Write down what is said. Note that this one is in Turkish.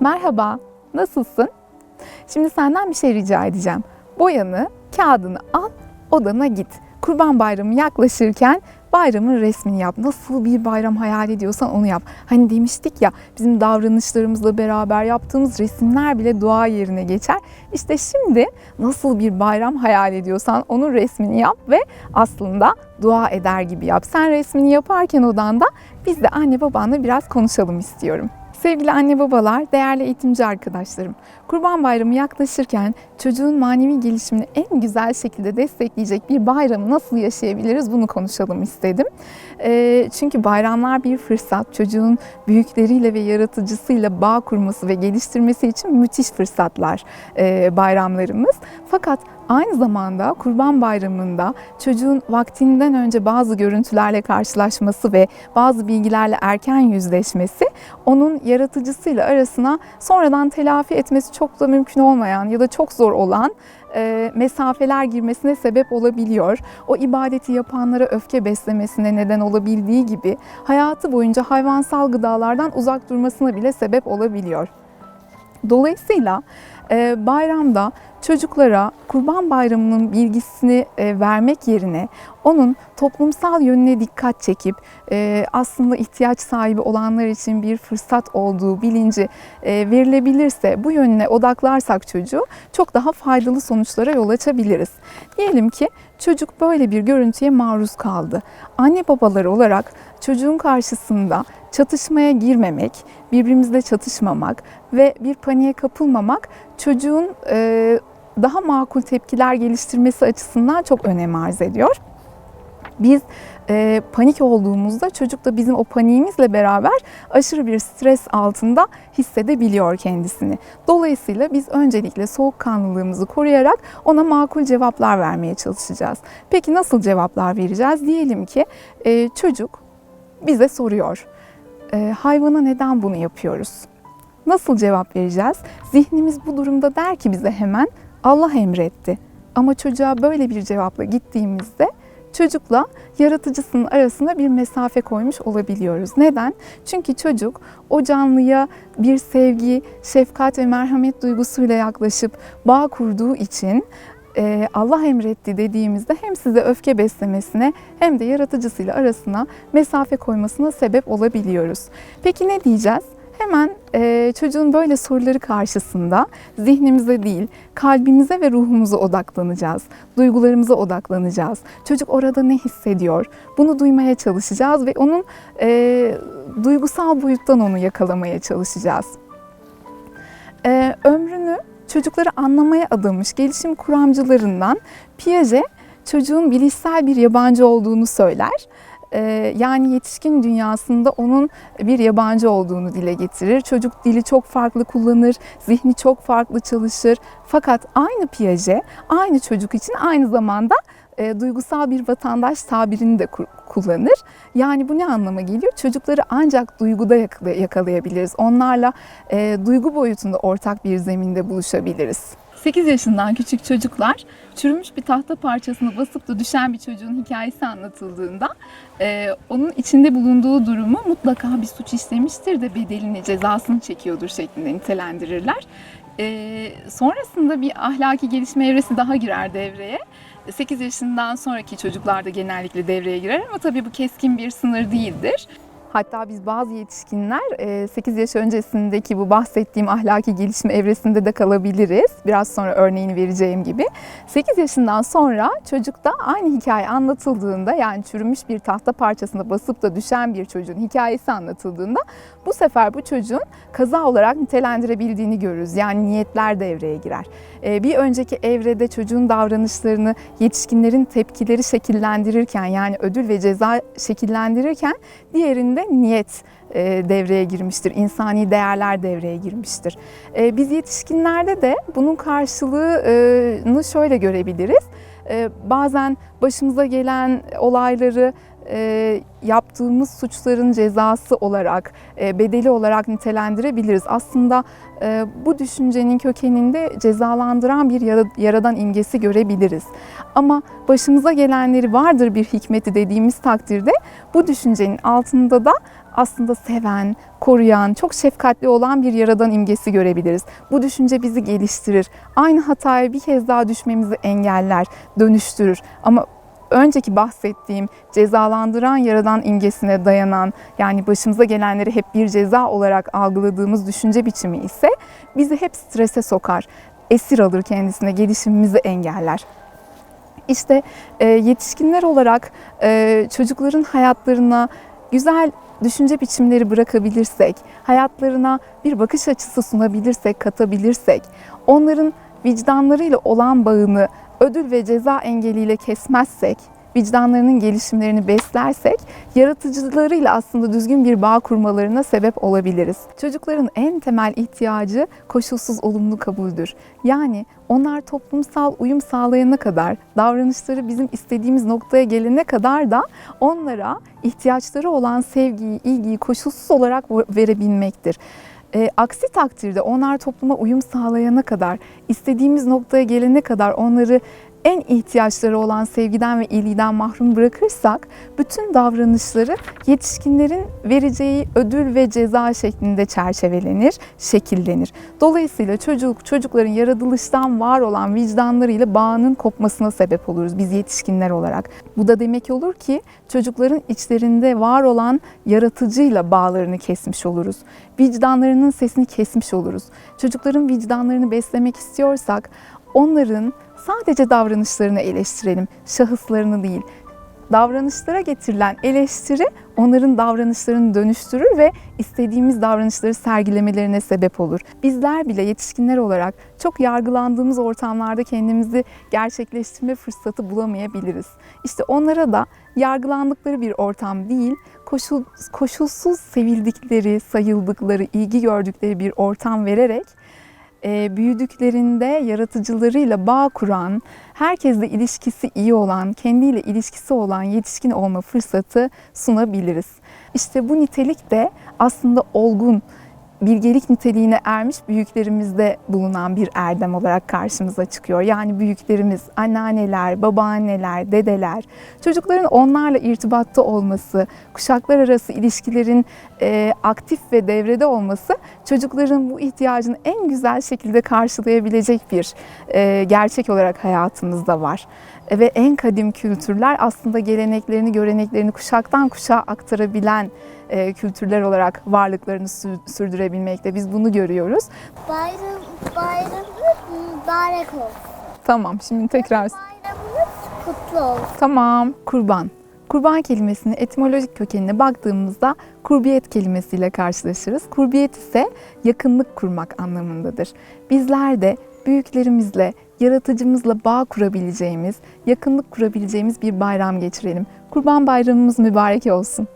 Merhaba, nasılsın? Şimdi senden bir şey rica edeceğim. Boyanı, kağıdını al, odana git. Kurban Bayramı yaklaşırken bayramın resmini yap. Nasıl bir bayram hayal ediyorsan onu yap. Hani demiştik ya bizim davranışlarımızla beraber yaptığımız resimler bile dua yerine geçer. İşte şimdi nasıl bir bayram hayal ediyorsan onun resmini yap ve aslında dua eder gibi yap. Sen resmini yaparken odanda biz de anne babanla biraz konuşalım istiyorum. Sevgili anne babalar, değerli eğitimci arkadaşlarım. Kurban Bayramı yaklaşırken çocuğun manevi gelişimini en güzel şekilde destekleyecek bir bayramı nasıl yaşayabiliriz bunu konuşalım istedim. Ee, çünkü bayramlar bir fırsat. Çocuğun büyükleriyle ve yaratıcısıyla bağ kurması ve geliştirmesi için müthiş fırsatlar e, bayramlarımız. Fakat Aynı zamanda Kurban Bayramı'nda çocuğun vaktinden önce bazı görüntülerle karşılaşması ve bazı bilgilerle erken yüzleşmesi onun yaratıcısıyla arasına sonradan telafi etmesi çok da mümkün olmayan ya da çok zor olan e, mesafeler girmesine sebep olabiliyor. O ibadeti yapanlara öfke beslemesine neden olabildiği gibi hayatı boyunca hayvansal gıdalardan uzak durmasına bile sebep olabiliyor. Dolayısıyla bayramda çocuklara Kurban Bayramı'nın bilgisini e, vermek yerine onun toplumsal yönüne dikkat çekip e, aslında ihtiyaç sahibi olanlar için bir fırsat olduğu bilinci e, verilebilirse bu yönüne odaklarsak çocuğu çok daha faydalı sonuçlara yol açabiliriz. Diyelim ki çocuk böyle bir görüntüye maruz kaldı. Anne babaları olarak çocuğun karşısında çatışmaya girmemek, birbirimizle çatışmamak ve bir paniğe kapılmamak çocuğun e, daha makul tepkiler geliştirmesi açısından çok önem arz ediyor. Biz e, panik olduğumuzda çocuk da bizim o paniğimizle beraber aşırı bir stres altında hissedebiliyor kendisini. Dolayısıyla biz öncelikle soğukkanlılığımızı koruyarak ona makul cevaplar vermeye çalışacağız. Peki nasıl cevaplar vereceğiz? Diyelim ki e, çocuk bize soruyor. E, hayvana neden bunu yapıyoruz? Nasıl cevap vereceğiz? Zihnimiz bu durumda der ki bize hemen Allah emretti. Ama çocuğa böyle bir cevapla gittiğimizde çocukla yaratıcısının arasında bir mesafe koymuş olabiliyoruz. Neden? Çünkü çocuk o canlıya bir sevgi, şefkat ve merhamet duygusuyla yaklaşıp bağ kurduğu için e, Allah emretti dediğimizde hem size öfke beslemesine hem de yaratıcısıyla arasına mesafe koymasına sebep olabiliyoruz. Peki ne diyeceğiz? Hemen e, çocuğun böyle soruları karşısında zihnimize değil, kalbimize ve ruhumuza odaklanacağız. Duygularımıza odaklanacağız. Çocuk orada ne hissediyor? Bunu duymaya çalışacağız ve onun e, duygusal boyuttan onu yakalamaya çalışacağız. E, ömrünü çocukları anlamaya adamış gelişim kuramcılarından Piaget çocuğun bilişsel bir yabancı olduğunu söyler. Ee, yani yetişkin dünyasında onun bir yabancı olduğunu dile getirir. Çocuk dili çok farklı kullanır, zihni çok farklı çalışır. Fakat aynı Piaget aynı çocuk için aynı zamanda e, duygusal bir vatandaş tabirini de kullanır. Yani bu ne anlama geliyor? Çocukları ancak duyguda yakalayabiliriz. Onlarla e, duygu boyutunda ortak bir zeminde buluşabiliriz. 8 yaşından küçük çocuklar çürümüş bir tahta parçasını basıp da düşen bir çocuğun hikayesi anlatıldığında e, onun içinde bulunduğu durumu mutlaka bir suç işlemiştir de bedelini, cezasını çekiyordur şeklinde nitelendirirler. E, sonrasında bir ahlaki gelişme evresi daha girer devreye. 8 yaşından sonraki çocuklar da genellikle devreye girer ama tabii bu keskin bir sınır değildir. Hatta biz bazı yetişkinler 8 yaş öncesindeki bu bahsettiğim ahlaki gelişme evresinde de kalabiliriz. Biraz sonra örneğini vereceğim gibi. 8 yaşından sonra çocukta aynı hikaye anlatıldığında yani çürümüş bir tahta parçasına basıp da düşen bir çocuğun hikayesi anlatıldığında bu sefer bu çocuğun kaza olarak nitelendirebildiğini görürüz. Yani niyetler devreye girer. Bir önceki evrede çocuğun davranışlarını yetişkinlerin tepkileri şekillendirirken yani ödül ve ceza şekillendirirken diğerinde niyet devreye girmiştir. İnsani değerler devreye girmiştir. Biz yetişkinlerde de bunun karşılığını şöyle görebiliriz. Bazen başımıza gelen olayları e, yaptığımız suçların cezası olarak, e, bedeli olarak nitelendirebiliriz. Aslında e, bu düşüncenin kökeninde cezalandıran bir yara- yaradan imgesi görebiliriz. Ama başımıza gelenleri vardır bir hikmeti dediğimiz takdirde bu düşüncenin altında da aslında seven, koruyan, çok şefkatli olan bir yaradan imgesi görebiliriz. Bu düşünce bizi geliştirir. Aynı hataya bir kez daha düşmemizi engeller, dönüştürür. Ama önceki bahsettiğim cezalandıran yaradan imgesine dayanan yani başımıza gelenleri hep bir ceza olarak algıladığımız düşünce biçimi ise bizi hep strese sokar. Esir alır kendisine, gelişimimizi engeller. İşte e, yetişkinler olarak e, çocukların hayatlarına güzel düşünce biçimleri bırakabilirsek, hayatlarına bir bakış açısı sunabilirsek, katabilirsek, onların vicdanlarıyla olan bağını ödül ve ceza engeliyle kesmezsek, vicdanlarının gelişimlerini beslersek, yaratıcılarıyla aslında düzgün bir bağ kurmalarına sebep olabiliriz. Çocukların en temel ihtiyacı koşulsuz olumlu kabuldür. Yani onlar toplumsal uyum sağlayana kadar, davranışları bizim istediğimiz noktaya gelene kadar da onlara ihtiyaçları olan sevgiyi, ilgiyi koşulsuz olarak verebilmektir. E, aksi takdirde onlar topluma uyum sağlayana kadar, istediğimiz noktaya gelene kadar onları en ihtiyaçları olan sevgiden ve ilgiden mahrum bırakırsak bütün davranışları yetişkinlerin vereceği ödül ve ceza şeklinde çerçevelenir, şekillenir. Dolayısıyla çocuk çocukların yaratılıştan var olan vicdanlarıyla bağının kopmasına sebep oluruz biz yetişkinler olarak. Bu da demek olur ki çocukların içlerinde var olan yaratıcıyla bağlarını kesmiş oluruz. Vicdanlarının sesini kesmiş oluruz. Çocukların vicdanlarını beslemek istiyorsak onların sadece davranışlarını eleştirelim, şahıslarını değil. Davranışlara getirilen eleştiri onların davranışlarını dönüştürür ve istediğimiz davranışları sergilemelerine sebep olur. Bizler bile yetişkinler olarak çok yargılandığımız ortamlarda kendimizi gerçekleştirme fırsatı bulamayabiliriz. İşte onlara da yargılandıkları bir ortam değil, koşul, koşulsuz sevildikleri, sayıldıkları, ilgi gördükleri bir ortam vererek e, büyüdüklerinde yaratıcılarıyla bağ kuran, herkesle ilişkisi iyi olan, kendiyle ilişkisi olan yetişkin olma fırsatı sunabiliriz. İşte bu nitelik de aslında olgun, bilgelik niteliğine ermiş büyüklerimizde bulunan bir erdem olarak karşımıza çıkıyor. Yani büyüklerimiz, anneanneler, babaanneler, dedeler, çocukların onlarla irtibatta olması, kuşaklar arası ilişkilerin e, aktif ve devrede olması çocukların bu ihtiyacını en güzel şekilde karşılayabilecek bir e, gerçek olarak hayatımızda var. E, ve en kadim kültürler aslında geleneklerini, göreneklerini kuşaktan kuşağa aktarabilen e, kültürler olarak varlıklarını sü- sürdürebilmekte. Biz bunu görüyoruz. Bayram, bayramınız mübarek olsun. Tamam, şimdi tekrar. Bayramınız kutlu olsun. Tamam, kurban. Kurban kelimesinin etimolojik kökenine baktığımızda kurbiyet kelimesiyle karşılaşırız. Kurbiyet ise yakınlık kurmak anlamındadır. Bizler de büyüklerimizle, yaratıcımızla bağ kurabileceğimiz, yakınlık kurabileceğimiz bir bayram geçirelim. Kurban bayramımız mübarek olsun.